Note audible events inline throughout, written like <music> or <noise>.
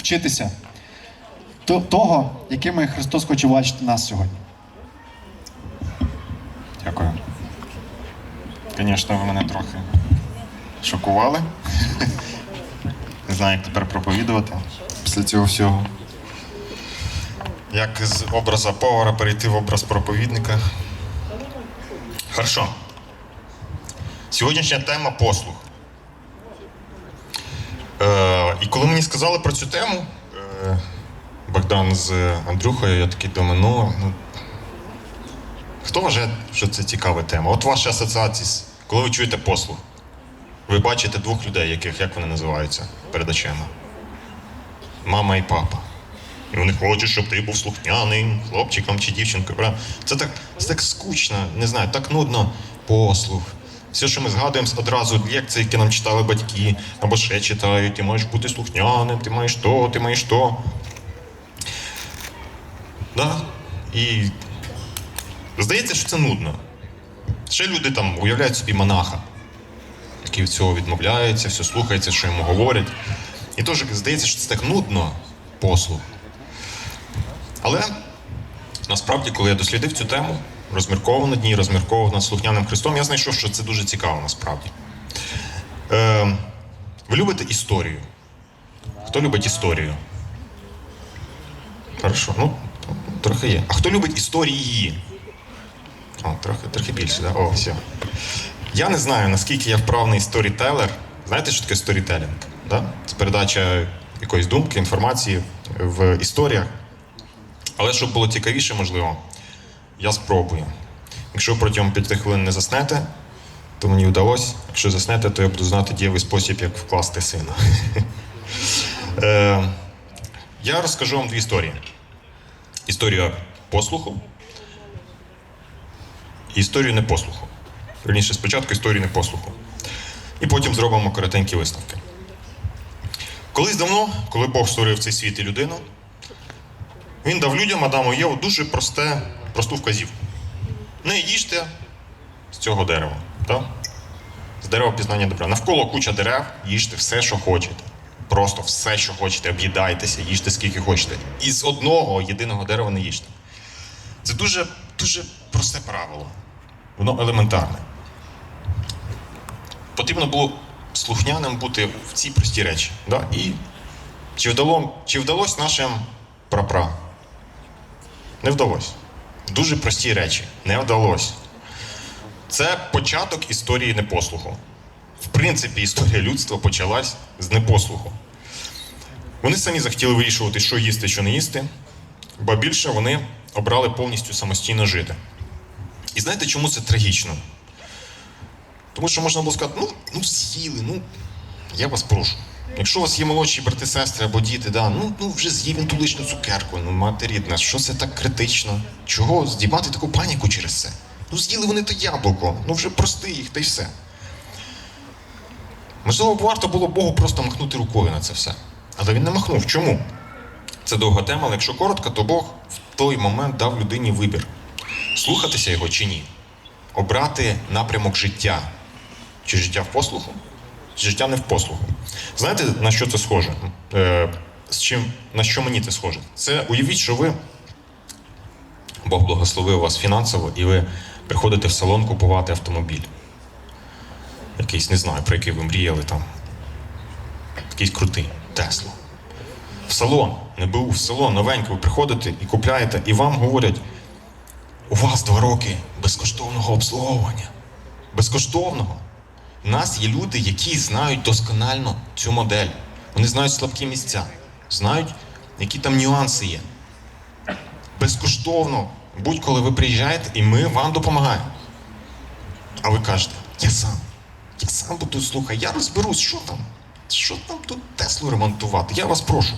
вчитися того, якими Христос хоче бачити нас сьогодні. Дякую. Звісно, ви мене трохи шокували. <laughs> Не знаю, як тепер проповідувати після цього всього. Як з образа повара перейти в образ проповідника. Хорошо. Сьогоднішня тема послух. Е, і коли мені сказали про цю тему, е, Богдан з Андрюхою, я такий думаю, ну, ну Хто вважає, що це цікава тема? От ваші асоціації, коли ви чуєте послуг, ви бачите двох людей, яких як вони називаються перед очима? Мама і папа. І вони хочуть, щоб ти був слухняним хлопчиком чи дівчинкою. Це так, це так скучно, не знаю, так нудно. Послух. Все, що ми згадуємо одразу лекції, які нам читали батьки, або ще читають, ти маєш бути слухняним, ти маєш то, ти маєш то. Да? І Здається, що це нудно. Ще люди там уявляють собі монаха, який від цього відмовляється, все слухається, що йому говорять. І теж здається, що це так нудно послуг. Але насправді, коли я дослідив цю тему, ній, розмірковав над слухняним Христом, я знайшов, що це дуже цікаво насправді. Е, ви любите історію? Хто любить історію? Хорошо, ну, трохи є. А хто любить історії? О, трохи, трохи більше, да? О, все. Я не знаю, наскільки я вправний сторітелер. Знаєте, що таке сторітелінг? Да? Це передача якоїсь думки, інформації в історіях. Але щоб було цікавіше, можливо, я спробую. Якщо протягом п'яти хвилин не заснете, то мені вдалося. Якщо заснете, то я буду знати дієвий спосіб, як вкласти сина. <laughs> Е, Я розкажу вам дві історії: історія послуху і історію непослуху. Верніше, спочатку історію непослуху. І потім зробимо коротенькі висновки. Колись давно, коли Бог створив цей світ і людину, він дав людям Адаму Єву дуже просте, просту вказівку. Не їжте з цього дерева. Так? З дерева пізнання добра. Навколо куча дерев, їжте все, що хочете. Просто все, що хочете, об'їдайтеся, їжте скільки хочете. І з одного єдиного дерева не їжте. Це дуже, дуже просте правило. Воно елементарне. Потрібно було слухняним бути в цій простій речі. Да? І чи, вдало, чи вдалося нашим прапра? Не вдалося. Дуже прості речі. Не вдалося. Це початок історії непослуху. В принципі, історія людства почалась з непослуху. Вони самі захотіли вирішувати, що їсти, що не їсти, бо більше вони обрали повністю самостійно жити. І знаєте, чому це трагічно? Тому що можна було сказати, ну, ну з'їли, ну, я вас прошу. Якщо у вас є молодші брати, сестри або діти, да, ну, ну вже з'їв він ту лишню цукерку, ну мати рідна, що це так критично? Чого здіймати таку паніку через це? Ну з'їли вони то яблуко, ну вже прости їх, та й все. Можливо, варто було Богу просто махнути рукою на це все. Але він не махнув. Чому? Це довга тема, але якщо коротко, то Бог в той момент дав людині вибір: слухатися його чи ні. Обрати напрямок життя. Чи життя в послуху, життя не в послуху. Знаєте, на що це схоже? Е, з чим, на що мені це схоже? Це уявіть, що ви, Бог благословив вас фінансово, і ви приходите в салон купувати автомобіль. Якийсь, не знаю, про який ви мріяли там. Якийсь крутий Теслу. В салон, не БУ, в салон новенький, ви приходите і купляєте, і вам говорять, у вас два роки безкоштовного обслуговування. Безкоштовного. У нас є люди, які знають досконально цю модель. Вони знають слабкі місця, знають, які там нюанси є. Безкоштовно, будь-коли ви приїжджаєте, і ми вам допомагаємо. А ви кажете, я сам. Я сам буду слухай, я розберусь, що там. Що там тут Теслу ремонтувати? Я вас прошу.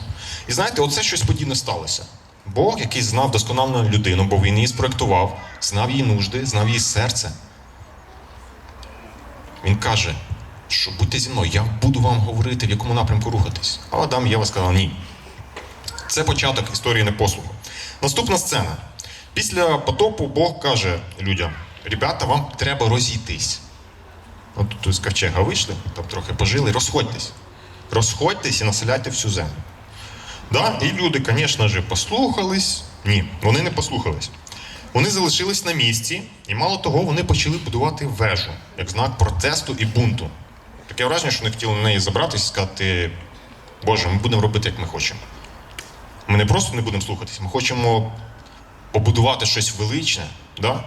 І знаєте, оце щось подібне сталося. Бог, який знав досконально людину, бо він її спроектував, знав її нужди, знав її серце. Він каже, що будьте зі мною, я буду вам говорити, в якому напрямку рухатись. А Адам Єва сказали ні. Це початок історії непослуху. Наступна сцена. Після потопу Бог каже людям: ребята, вам треба розійтись. От тут з ковчега вийшли, там трохи пожили, розходьтесь. Розходьтесь і населяйте всю землю. Да? І люди, звісно ж, послухались. Ні, вони не послухались. Вони залишились на місці, і мало того, вони почали будувати вежу як знак протесту і бунту. Таке враження, що вони хотіли на неї забратися і сказати: Боже, ми будемо робити, як ми хочемо. Ми не просто не будемо слухатись, ми хочемо побудувати щось величне, да?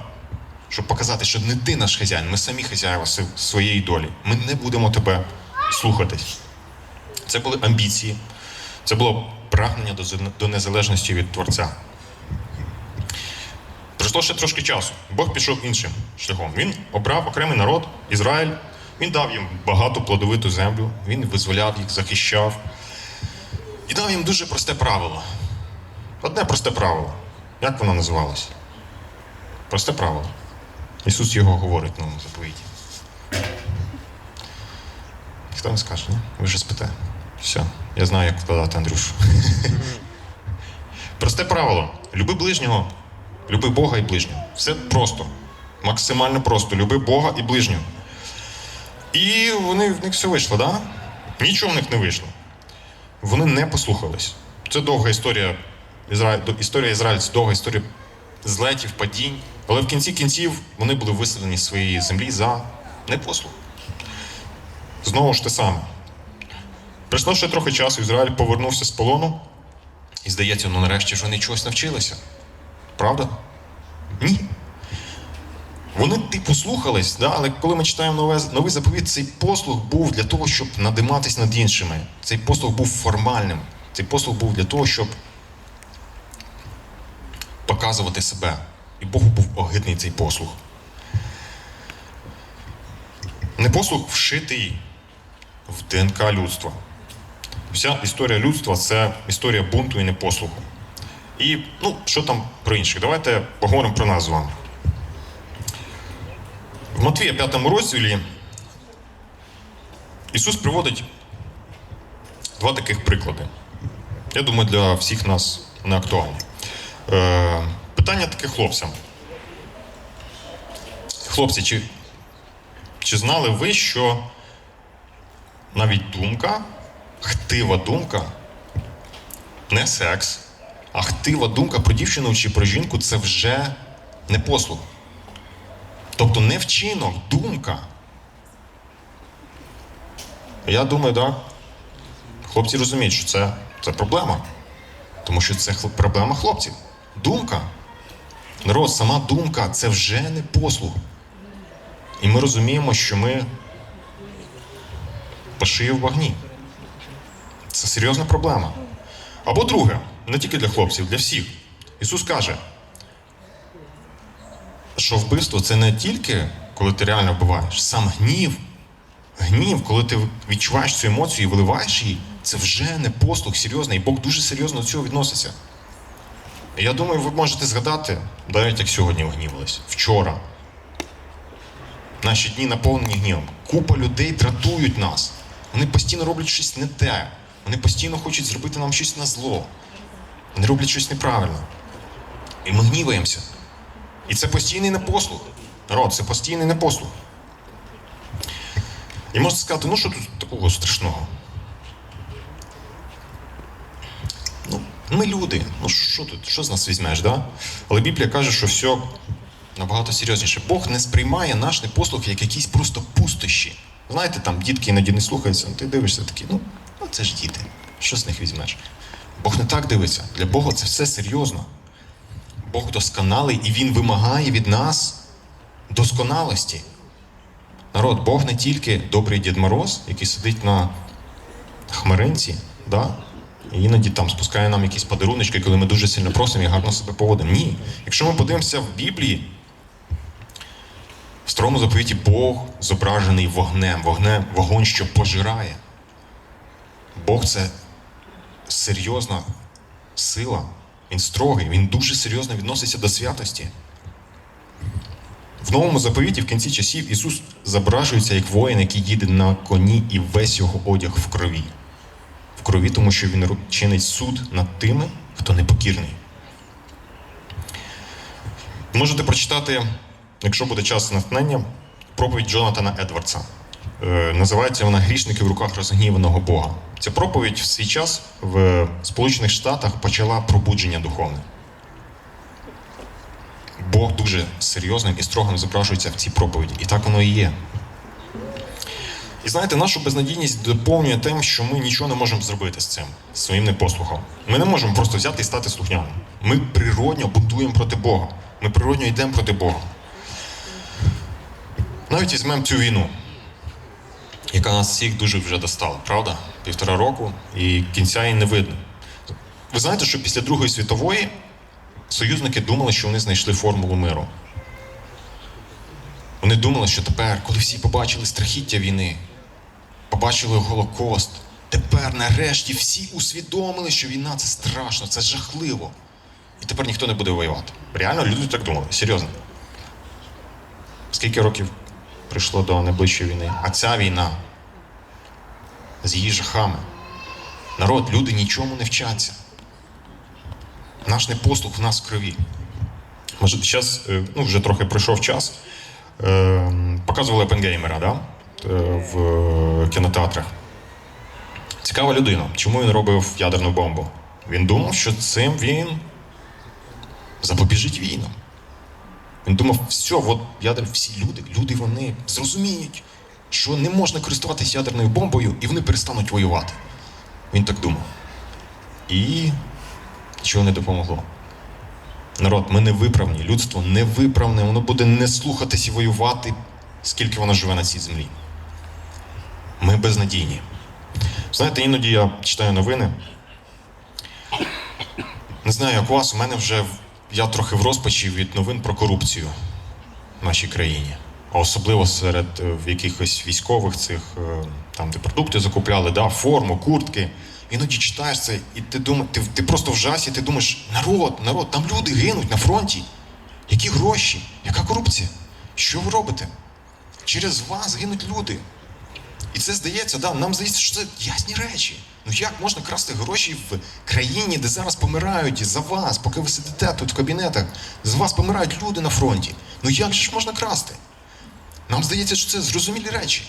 щоб показати, що не ти наш хазяїн, ми самі хазяїва своєї долі. Ми не будемо тебе слухатись. Це були амбіції, це було прагнення до незалежності від Творця. Пройшло ще трошки часу. Бог пішов іншим шляхом. Він обрав окремий народ, Ізраїль. Він дав їм багату плодовиту землю, він визволяв їх, захищав. І дав їм дуже просте правило. Одне просте правило. Як воно називалось? Просте правило. Ісус його говорить в новому заповіті. Хто не скаже, ні? Ви вже спите. Все, я знаю, як вкладати Андрюшу. <laughs> Просте правило. Люби ближнього, люби Бога і ближнього. Все просто. Максимально просто. Люби Бога і ближнього. І вони, в них все вийшло? Да? Нічого в них не вийшло. Вони не послухались. Це довга історія. Ізра... Історія Ізраїльців, довга історія злетів, падінь. Але в кінці кінців вони були виселені з своєї землі за непослух. Знову ж те саме. Пройшло ще трохи часу, Ізраїль повернувся з полону, і здається, ну нарешті ж вони чогось навчилися. Правда? Ні. Вони типу слухались, да? але коли ми читаємо нове, новий заповіт, цей послуг був для того, щоб надиматись над іншими. Цей послуг був формальним. Цей послуг був для того, щоб показувати себе. І Богу був огидний цей послуг. Не послуг вшитий в ДНК людства. Вся історія людства це історія бунту і непослуху. І ну, що там про інших? Давайте поговоримо про нас з вами. В Матвія 5 розділі Ісус приводить два таких приклади. Я думаю, для всіх нас вони актуальні. Е, питання таке хлопцям. Хлопці, чи, чи знали ви, що навіть думка, хтива думка, не секс, а хтива думка про дівчину чи про жінку це вже не послуг. Тобто не вчинок, думка. Я думаю. Да, хлопці розуміють, що це, це проблема. Тому що це проблема хлопців. Думка. Народ, сама думка це вже не послуг. І ми розуміємо, що ми паши в вогні. Це серйозна проблема. Або друге, не тільки для хлопців, для всіх. Ісус каже, що вбивство це не тільки коли ти реально вбиваєш, сам гнів. Гнів, коли ти відчуваєш цю емоцію і виливаєш її, це вже не послуг серйозний, і Бог дуже серйозно до цього відноситься. Я думаю, ви можете згадати, навіть як сьогодні ви гнівались, вчора. Наші дні наповнені гнівом. Купа людей дратують нас. Вони постійно роблять щось не те. Вони постійно хочуть зробити нам щось на зло. Вони роблять щось неправильно. І ми гніваємося. І це постійний непослух. Народ, це постійний непослух. І можна сказати, ну що тут такого страшного? Ну, ми люди, ну що тут, що з нас візьмеш, да? Але Біблія каже, що все набагато серйозніше. Бог не сприймає наш непослух як якісь просто пустощі. Знаєте, там дітки іноді не слухаються, ну, ти дивишся такі, ну, ну це ж діти. Що з них візьмеш? Бог не так дивиться. Для Бога це все серйозно. Бог досконалий і Він вимагає від нас досконалості. Народ, Бог не тільки добрий Дід Мороз, який сидить на хмаринці, да? і іноді там спускає нам якісь подаруночки, коли ми дуже сильно просимо і гарно себе поводимо. Ні. Якщо ми подивимося в Біблії, в старому заповіті Бог зображений вогнем, вогнем, вогонь, що пожирає. Бог це серйозна сила. Він строгий, він дуже серйозно відноситься до святості. В новому заповіті в кінці часів Ісус зображується як воїн, який їде на коні, і весь його одяг в крові. В крові, тому що він чинить суд над тими, хто непокірний. Можете прочитати, якщо буде час натхнення, проповідь Джонатана Едвардса. Е, Називається вона Грішники в руках розгніваного Бога. Ця проповідь в свій час в Сполучених Штатах почала пробудження духовне. Бог дуже серйозним і строгим зображується в цій проповіді. І так воно і є. І знаєте, нашу безнадійність доповнює тим, що ми нічого не можемо зробити з цим, своїм непослухом. Ми не можемо просто взяти і стати слухняним. Ми природньо бунтуємо проти Бога. Ми природньо йдемо проти Бога. Навіть візьмемо цю війну, яка нас всіх дуже вже достала, правда? Півтора року і кінця її не видно. Ви знаєте, що після Другої світової союзники думали, що вони знайшли формулу миру. Вони думали, що тепер, коли всі побачили страхіття війни, побачили Голокост, тепер нарешті всі усвідомили, що війна це страшно, це жахливо. І тепер ніхто не буде воювати. Реально люди так думали, серйозно. Скільки років прийшло до найближчої війни? А ця війна з її жахами. Народ, люди нічому не вчаться. Наш непослух в нас в крові. Може, зараз, ну, вже трохи пройшов час. Е, показували Опенгеймера, да? Е, в кінотеатрах. Цікава людина. Чому він робив ядерну бомбу? Він думав, що цим він запобіжить війнам. Він думав, все, от ядер, всі люди, люди вони зрозуміють, що не можна користуватися ядерною бомбою, і вони перестануть воювати. Він так думав. І нічого не допомогло. Народ, ми не виправні, людство не виправне, воно буде не слухатись і воювати, скільки воно живе на цій землі. Ми безнадійні. Знаєте, іноді я читаю новини. Не знаю, як у вас, у мене вже я трохи в розпачі від новин про корупцію в нашій країні. А особливо серед е, якихось військових цих, е, там, де продукти закупляли, да, форму, куртки. Іноді читаєш це, і ти думаєш, ти, ти просто в жасі, ти думаєш, народ, народ, там люди гинуть на фронті. Які гроші? Яка корупція? Що ви робите? Через вас гинуть люди. І це здається, да, нам здається, що це ясні речі. Ну як можна красти гроші в країні, де зараз помирають за вас, поки ви сидите тут в кабінетах, з вас помирають люди на фронті. Ну як же ж можна красти? Нам здається, що це зрозумілі речі.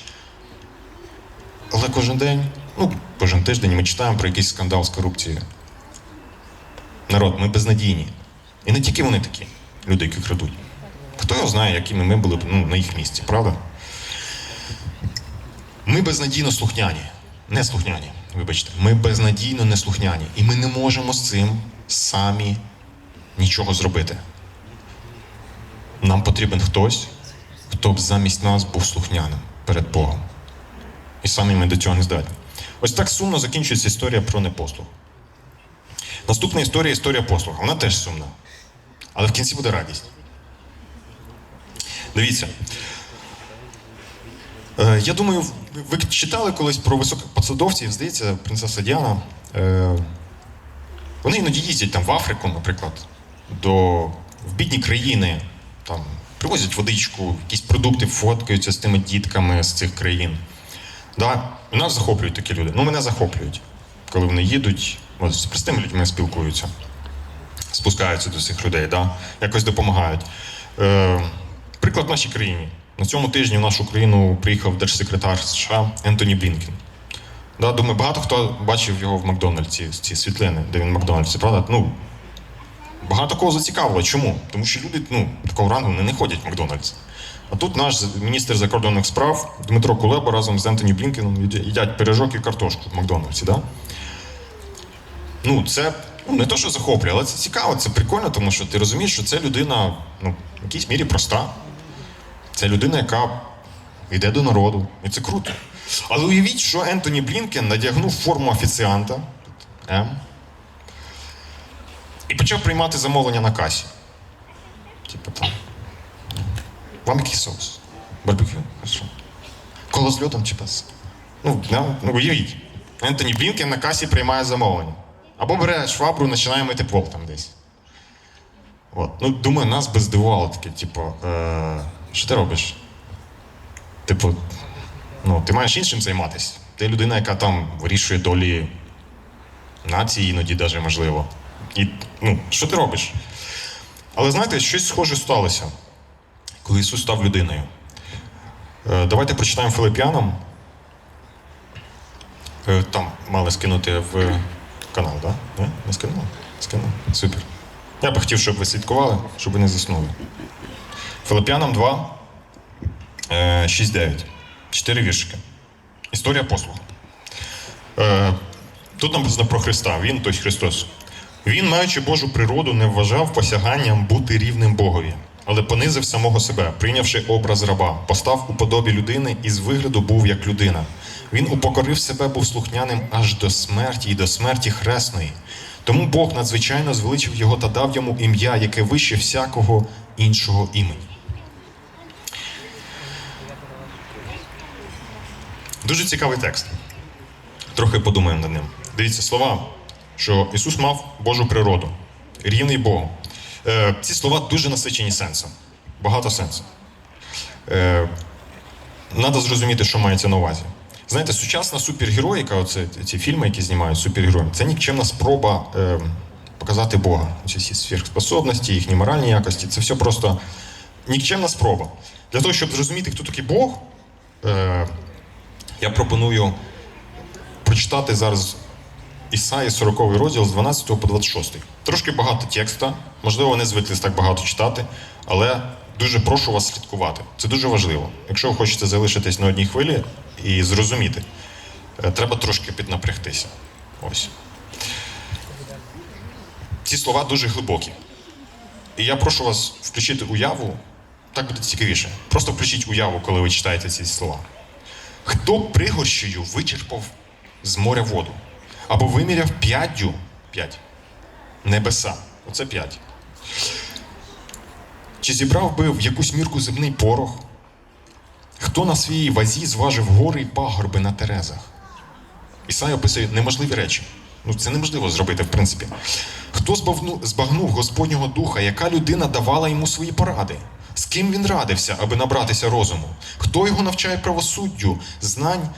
Але кожен день, ну, кожен тиждень ми читаємо про якийсь скандал з корупцією. Народ, ми безнадійні. І не тільки вони такі, люди, які крадуть. Хто його знає, якими ми були б ну, на їх місці, правда? Ми безнадійно слухняні. Не слухняні, вибачте. Ми безнадійно не слухняні. І ми не можемо з цим самі нічого зробити. Нам потрібен хтось, хто б замість нас був слухняним перед Богом. І самі ми до цього не здатні. Ось так сумно закінчується історія про непослух. Наступна історія історія послуха. Вона теж сумна. Але в кінці буде радість. Дивіться. Е, Я думаю, ви читали колись про високих посадовців, здається, принцеса Діана. Е, Вони іноді їздять там в Африку, наприклад, до, в бідні країни, там, привозять водичку, якісь продукти, фоткаються з тими дітками з цих країн. Да? Нас захоплюють такі люди. Ну, мене захоплюють, коли вони їдуть, от, з простими людьми спілкуються, спускаються до цих людей, да? якось допомагають. Е, приклад в нашій країні. На цьому тижні в нашу країну приїхав держсекретар США Ентоні Блінкен. Да, думаю, багато хто бачив його в Макдональдсі, ці світлини, де він в Макдональдсі, правда? Ну, багато кого зацікавило. Чому? Тому що люди ну, такого рангу не, не ходять в Макдональдс. А тут наш міністр закордонних справ Дмитро Кулеба разом з Ентоні Блінкеном їдять- пиріжок і картошку в Макдональдсі. Да? Ну, це ну, не то, що захоплює, але це цікаво, це прикольно, тому що ти розумієш, що це людина ну, в якійсь мірі проста. Це людина, яка йде до народу. І це круто. Але уявіть, що Ентоні Блінкен надягнув форму офіціанта М, і почав приймати замовлення на касі. Типу там. Вам який соус? Барбекю. Коло з льодом чи без? Ну, да, ну уявіть. Ентоні Блінкен на касі приймає замовлення. Або бере швабру, і починає мити пол там десь. От. Ну, думаю, нас би здивувало таке, типу, е, що ти робиш? Типу, ну, ти маєш іншим займатися. Ти людина, яка там вирішує долі нації, іноді навіть можливо. І ну, що ти робиш? Але знаєте, щось схоже сталося, коли Ісус став людиною. Е, Давайте прочитаємо Филип'янам. Е, Там мали скинути в канал? Да? Не? Не скинули? Скинули? Супер. Я би хотів, щоб ви слідкували, щоб ви не заснули. Филип'янам 2, е, 6-9. Чотири віршики. Історія послуг. Е, Тут написано про Христа. Він, тобто Христос. Він, маючи Божу природу, не вважав посяганням бути рівним Богові, але понизив самого себе, прийнявши образ раба, постав у подобі людини і з вигляду був як людина. Він упокорив себе, був слухняним аж до смерті і до смерті хресної. Тому Бог надзвичайно звеличив його та дав йому ім'я, яке вище всякого іншого імені. Дуже цікавий текст. Трохи подумаємо над ним. Дивіться слова, що Ісус мав Божу природу, рівний Богу. Е, ці слова дуже насичені сенсом. Багато сенсу. Е, Надо зрозуміти, що мається на увазі. Знаєте, сучасна супергероїка, оце ці фільми, які знімають супергероїв, це нікчемна спроба е, показати Бога. Ці сверхспособності, їхні моральні якості. Це все просто нікчемна спроба. Для того, щоб зрозуміти, хто такий Бог, е, я пропоную прочитати зараз Ісаї 40 розділ з 12 по 26. Трошки багато текста, можливо, не звикли так багато читати, але дуже прошу вас слідкувати. Це дуже важливо. Якщо ви хочете залишитись на одній хвилі і зрозуміти, е, треба трошки піднапрягтися. Ось. Ці слова дуже глибокі. І я прошу вас включити уяву, так буде цікавіше. Просто включіть уяву, коли ви читаєте ці слова. Хто пригорщею вичерпав з моря воду, або виміряв п'яддю п'ять небеса. Оце п'ять. Чи зібрав би в якусь мірку земний порох? Хто на своїй вазі зважив гори й пагорби на терезах? Ісай описує неможливі речі. Ну, це неможливо зробити, в принципі. Хто збагнув Господнього духа, яка людина давала йому свої поради? З ким він радився, аби набратися розуму? Хто його навчає правосуддю, знань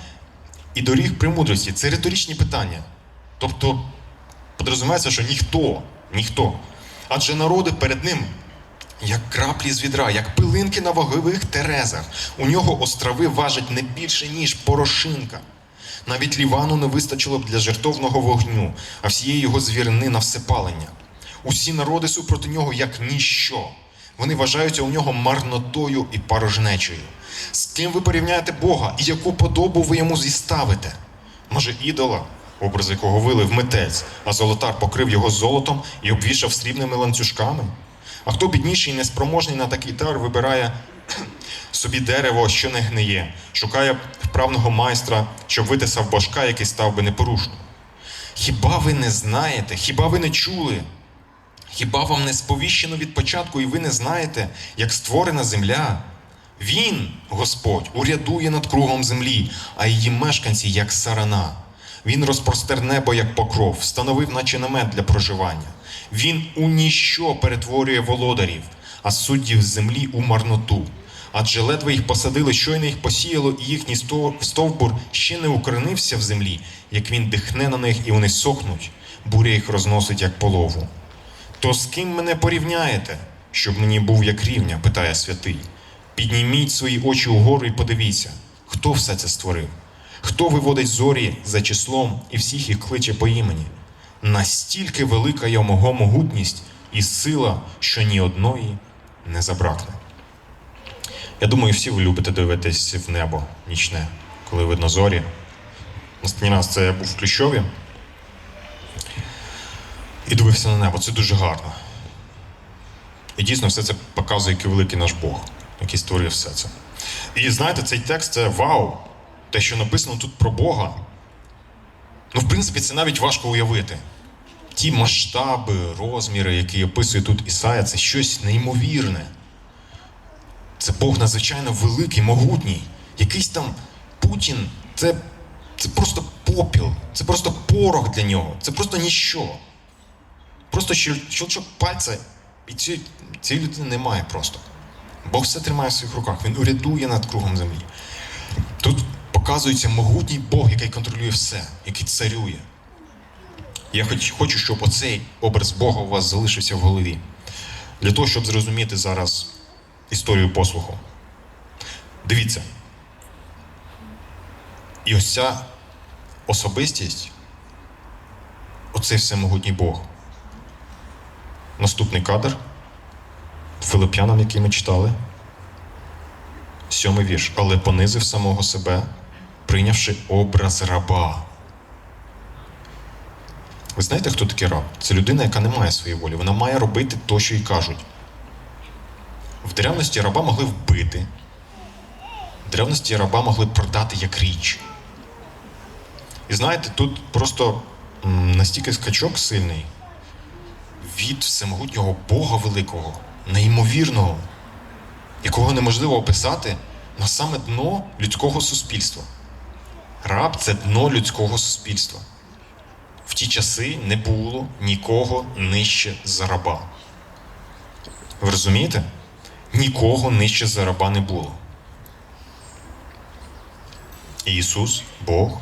і доріг премудрості? Це риторичні питання. Тобто, подрозуміється, що ніхто, ніхто. Адже народи перед ним, як краплі з відра, як пилинки на вагових терезах. У нього острови важать не більше, ніж порошинка. Навіть Лівану не вистачило б для жертовного вогню, а всієї його звірини на всепалення. Усі народи супроти нього як ніщо. Вони вважаються у нього марнотою і порожнечею. З ким ви порівняєте Бога і яку подобу ви йому зіставите? Може, ідола, образ якого вилив митець, а золотар покрив його золотом і обвішав срібними ланцюжками? А хто бідніший і неспроможний на такий дар вибирає <clears throat> собі дерево, що не гниє, шукає вправного майстра, щоб витисав божка, який став би непорушним. Хіба ви не знаєте, хіба ви не чули? Хіба вам не сповіщено від початку, і ви не знаєте, як створена земля? Він, Господь, урядує над кругом землі, а її мешканці, як сарана. Він розпростер небо, як покров, встановив, наче намет для проживання. Він у ніщо перетворює володарів, а суддів землі у марноту. Адже ледве їх посадили, щойно їх посіяло, і їхній стовбур ще не укоренився в землі, як він дихне на них, і вони сохнуть, буря їх розносить, як полову. То з ким мене порівняєте, щоб мені був як рівня? питає святий. Підніміть свої очі угору і подивіться, хто все це створив, хто виводить зорі за числом і всіх їх кличе по імені. Настільки велика його могутність і сила, що ні одної не забракне. Я думаю, всі ви любите дивитись в небо нічне, коли видно зорі. Останній раз це я був в Кліщові і дивився на небо. Це дуже гарно. І дійсно все це показує, який великий наш Бог, який створив все це. І знаєте, цей текст це вау! Те, що написано тут про Бога. Ну, в принципі, це навіть важко уявити. Ті масштаби, розміри, які описує тут Ісая, це щось неймовірне. Це Бог надзвичайно великий, могутній. Якийсь там Путін це, це просто попіл, це просто порох для нього, це просто ніщо. Просто щел- щелчок пальця, і цієї людини немає просто. Бог все тримає в своїх руках, він урядує над кругом землі. Тут показується могутній Бог, який контролює все, який царює. Я хоч, хочу, щоб оцей образ Бога у вас залишився в голові. Для того, щоб зрозуміти зараз історію послуху. Дивіться, І ось ця особистість, оцей всемогутній Бог. Наступний кадр Филип'янам, який ми читали. Сьомий вірш. Але понизив самого себе, прийнявши образ раба. Ви знаєте, хто такий раб? Це людина, яка не має своєї волі. Вона має робити то, що їй кажуть. В древності раба могли вбити. В древності раба могли продати як річ. І знаєте, тут просто настільки скачок сильний від всемогутнього Бога великого, неймовірного, якого неможливо описати на саме дно людського суспільства. Раб це дно людського суспільства. В ті часи не було нікого нижче за раба. Ви розумієте? Нікого нижче за раба не було. Ісус, Бог,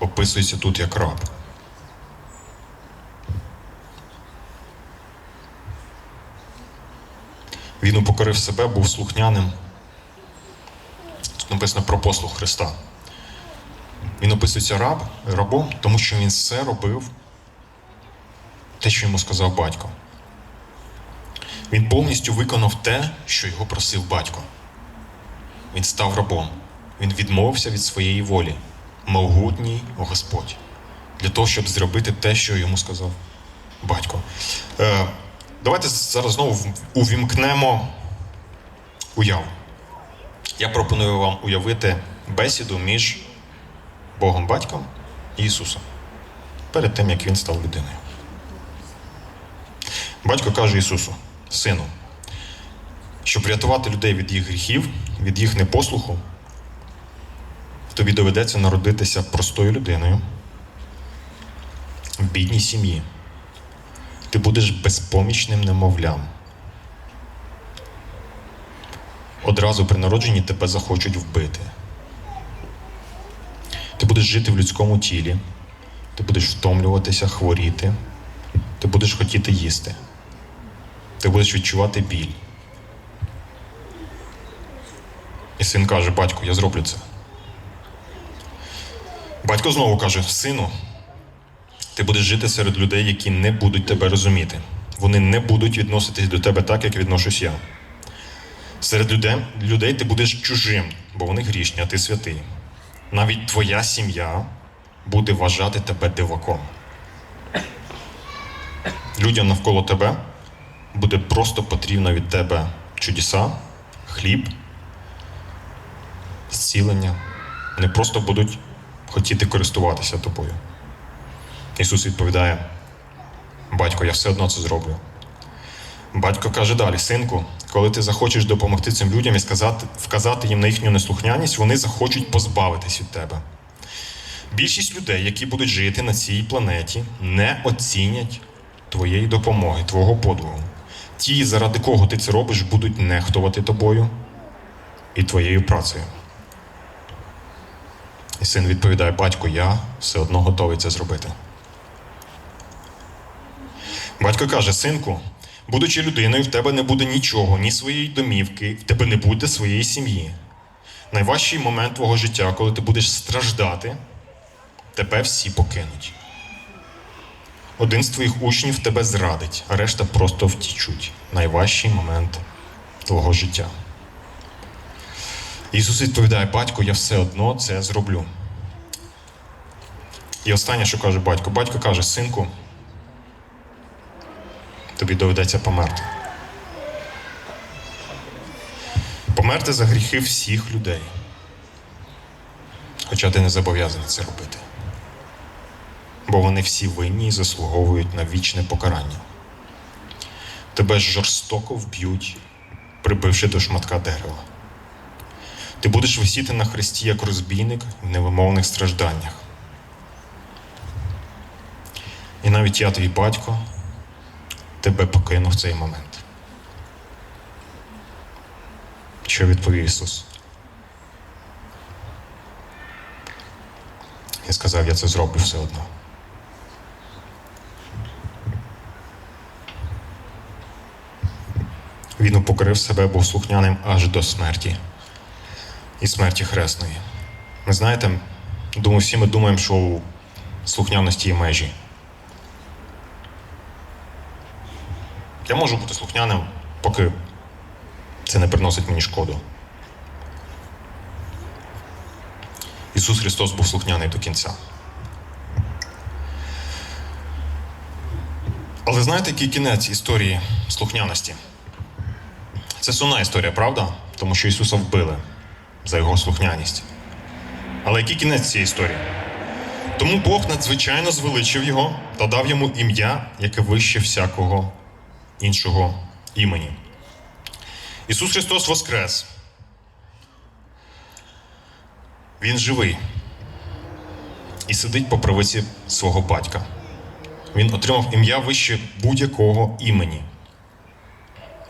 описується тут як раб. Він упокорив себе, був слухняним. Тут написано про послуг Христа. Він описується раб, рабом, тому що він все робив те, що йому сказав батько. Він повністю виконав те, що його просив батько. Він став рабом. Він відмовився від своєї волі, могутній Господь, для того, щоб зробити те, що йому сказав батько. Давайте зараз знову увімкнемо уяву. Я пропоную вам уявити бесіду між Богом Батьком і Ісусом перед тим, як Він став людиною. Батько каже Ісусу, Сину, щоб врятувати людей від їх гріхів, від їх непослуху, тобі доведеться народитися простою людиною в бідній сім'ї. Ти будеш безпомічним немовлям. Одразу при народженні тебе захочуть вбити. Ти будеш жити в людському тілі, ти будеш втомлюватися, хворіти, ти будеш хотіти їсти, ти будеш відчувати біль. І син каже: батько, я зроблю це. Батько знову каже: Сину, ти будеш жити серед людей, які не будуть тебе розуміти. Вони не будуть відноситись до тебе так, як відношусь я. Серед людей, людей ти будеш чужим, бо вони грішні, а ти святий. Навіть твоя сім'я буде вважати тебе диваком. Людям навколо тебе буде просто потрібно від тебе чудеса, хліб, зцілення. Вони просто будуть хотіти користуватися тобою. Ісус відповідає: Батько, я все одно це зроблю. Батько каже далі: Синку, коли ти захочеш допомогти цим людям і сказати, вказати їм на їхню неслухняність, вони захочуть позбавитись від тебе. Більшість людей, які будуть жити на цій планеті, не оцінять твоєї допомоги, твого подвигу. Ті, заради кого ти це робиш, будуть нехтувати тобою і твоєю працею. І син відповідає: Батько, я все одно готовий це зробити. Батько каже: Синку, будучи людиною, в тебе не буде нічого, ні своєї домівки, в тебе не буде своєї сім'ї. Найважчий момент твого життя, коли ти будеш страждати, тебе всі покинуть. Один з твоїх учнів тебе зрадить, а решта просто втічуть. Найважчий момент твого життя. Ісус відповідає, батько, я все одно це зроблю. І останнє, що каже батько, батько каже, синку, тобі доведеться померти. Померти за гріхи всіх людей. Хоча ти не зобов'язаний це робити. Бо вони всі винні і заслуговують на вічне покарання. Тебе жорстоко вб'ють, прибивши до шматка дерева. Ти будеш висіти на хресті як розбійник в невимовних стражданнях. І навіть я, твій батько, тебе покину в цей момент. Що відповів Ісус? Я сказав, я це зроблю все одно. Він упокорив себе, був слухняним аж до смерті і смерті хресної. Ви знаєте, думаю, всі ми думаємо, що у слухняності є межі. Я можу бути слухняним, поки це не приносить мені шкоду. Ісус Христос був слухняний до кінця. Але знаєте, який кінець історії слухняності? Це сумна історія, правда? Тому що Ісуса вбили за його слухняність. Але який кінець цієї історії? Тому Бог надзвичайно звеличив його та дав йому ім'я, яке вище всякого іншого імені. Ісус Христос Воскрес. Він живий і сидить по правиці свого батька. Він отримав ім'я вище будь-якого імені.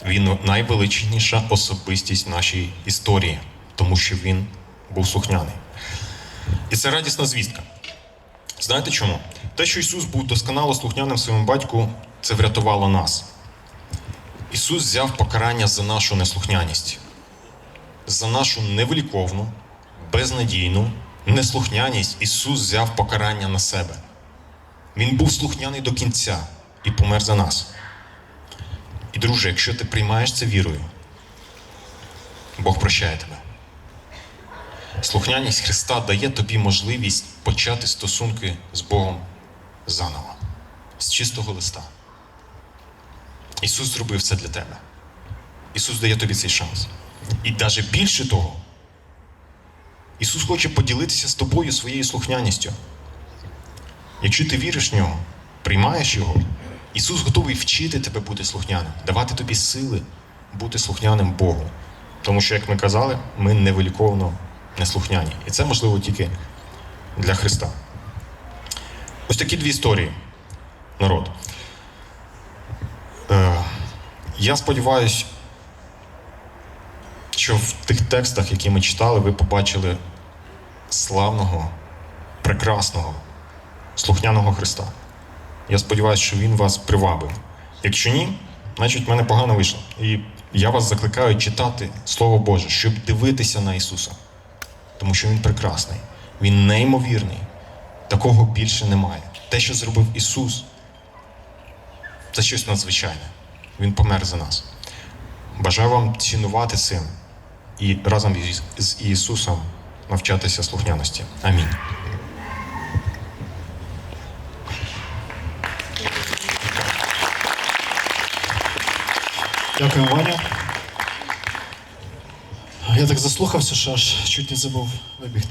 Він найвеличніша особистість нашої історії, тому що він був слухняний. І це радісна звістка. Знаєте чому? Те, що Ісус був досконало слухняним своєму батьку, це врятувало нас. Ісус взяв покарання за нашу неслухняність, за нашу невиліковну, безнадійну неслухняність Ісус взяв покарання на себе. Він був слухняний до кінця і помер за нас. І, друже, якщо ти приймаєш це вірою, Бог прощає тебе. Слухняність Христа дає тобі можливість почати стосунки з Богом заново, з чистого листа. Ісус зробив це для тебе. Ісус дає тобі цей шанс. І навіть більше того, Ісус хоче поділитися з тобою своєю слухняністю. Якщо ти віриш в нього, приймаєш його, Ісус готовий вчити тебе бути слухняним, давати тобі сили бути слухняним Богу. Тому що, як ми казали, ми невиліковно неслухняні. І це можливо тільки для Христа. Ось такі дві історії, народ. Е, я сподіваюся, що в тих текстах, які ми читали, ви побачили славного, прекрасного, слухняного Христа. Я сподіваюся, що Він вас привабив. Якщо ні, значить в мене погано вийшло. І я вас закликаю читати Слово Боже, щоб дивитися на Ісуса. Тому що Він прекрасний, Він неймовірний. Такого більше немає. Те, що зробив Ісус, це щось надзвичайне. Він помер за нас. Бажаю вам цінувати цим і разом з Ісусом навчатися слухняності. Амінь. Дякую, Ваня. Я так заслухався, що аж чуть не забув вибігти.